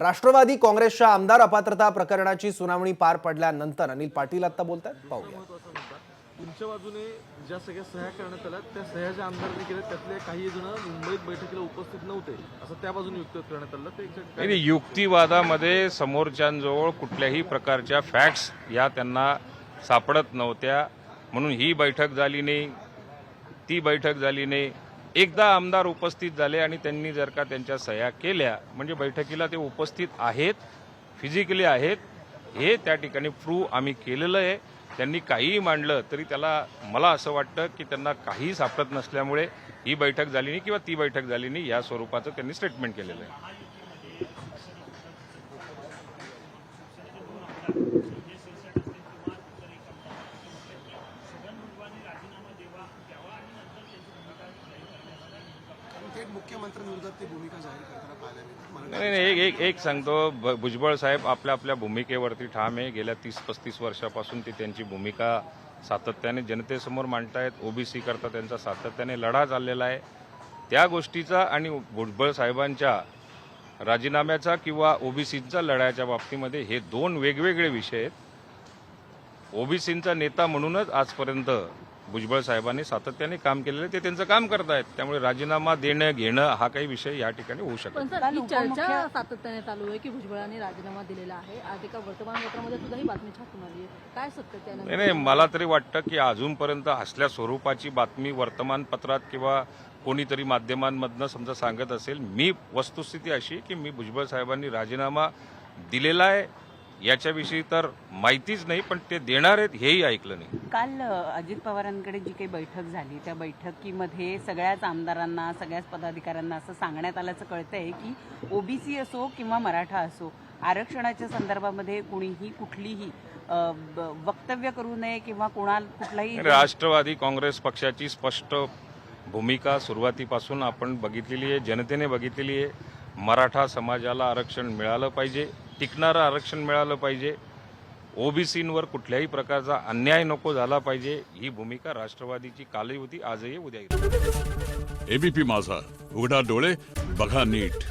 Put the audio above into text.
राष्ट्रवादी काँग्रेसच्या आमदार अपात्रता प्रकरणाची सुनावणी पार पडल्यानंतर अनिल पाटील आता बोलतात पाहूया. महत्त्वाचा मुद्दा तुमच्या बाजूने ज्या सगळ्या सह्या करण्यात आल्या त्या सह्या ज्या आमदारांनी केल्या त्यातले काही जण मुंबईत बैठकीला उपस्थित नव्हते असं त्या बाजूने युक्त करण्यात आलं. ते युक्तिवादामध्ये समोरच्यांजवळ कुठल्याही प्रकारच्या फॅक्ट्स या त्यांना सापडत नव्हत्या. म्हणून ही बैठक झाली नाही ती बैठक झाली नाही. एकदा आमदार उपस्थित झाले आणि त्यांनी जर का त्यांच्या सह्या केल्या म्हणजे बैठकीला ते उपस्थित आहेत फिजिकली आहेत हे त्या ठिकाणी प्रूव्ह आम्ही केलेलं आहे. त्यांनी काहीही मांडलं तरी त्याला मला असं वाटतं की त्यांना काही सापडत नसल्यामुळे ही बैठक झाली नाही किंवा ती बैठक झाली नाही या स्वरूपाचं त्यांनी स्टेटमेंट केलेलं आहे. मुख्यमंत्र्यांविरोधात ती भूमिका जाहीर करताना पाहायला मिळते. नाही नाही एक एक एक सांगतो. भ- भुजबळ साहेब आपल्या आपल्या भूमिकेवरती ठाम आहे. गेल्या तीस पस्तीस वर्षापासून ती त्यांची भूमिका सातत्याने जनतेसमोर मांडतायत. ओबीसी करता त्यांचा सातत्याने लढा चाललेला आहे. त्या गोष्टीचा आणि भुजबळ साहेबांच्या राजीनाम्याचा किंवा ओबीसीचा लढाच्या बाबतीमध्ये हे दोन वेगवेगळे विषय आहेत. ओबीसींचा नेता म्हणूनच आजपर्यंत भुजबळ साहेबांनी सातत्याने काम केलेलं आहे ते त्यांचं काम करतायत. त्यामुळे राजीनामा देणं घेणं हा काही विषय या ठिकाणी होऊ शकत पण नाही. सर ही चर्चा सातत्याने चालू आहे की भुजबळांनी राजीनामा दिलेला आहे. आज एका वर्तमानपत्रामध्ये सुद्धा ही बातमी छापून आली आहे. काय सत्य नाही नाही मला तरी वाटतं की अजूनपर्यंत असल्या स्वरूपाची बातमी वर्तमानपत्रात किंवा कोणीतरी माध्यमांमधनं समजा सांगत असेल मी वस्तुस्थिती अशी की मी भुजबळ साहेबांनी राजीनामा दिलेला आहे. याच्याविषयी तर माहितीच नाही पण ते देणार आहेत हेही ऐकलं नाही. काल अजित पवारांकडे जी काही बैठक झाली त्या बैठकीमध्ये सगळ्याच आमदारांना सगळ्याच पदाधिकाऱ्यांना असं सांगण्यात आल्याचं कळतंय की ओबीसी असो किंवा मराठा असो आरक्षणाच्या संदर्भामध्ये कुणीही कुठलीही वक्तव्य करू नये किंवा कोणाला कुठलाही राष्ट्रवादी काँग्रेस पक्षाची स्पष्ट भूमिका सुरुवातीपासून आपण बघितलेली आहे जनतेने बघितलेली आहे. मराठा समाजाला आरक्षण मिळालं पाहिजे टिकणारं आरक्षण मिळालं पाहिजे. ओबीसींवर कुठल्याही प्रकारचा अन्याय नको झाला पाहिजे ही भूमिका राष्ट्रवादीची कालही होती आजही उद्याही एबीपी माझा उघडा डोळे बघा नीट.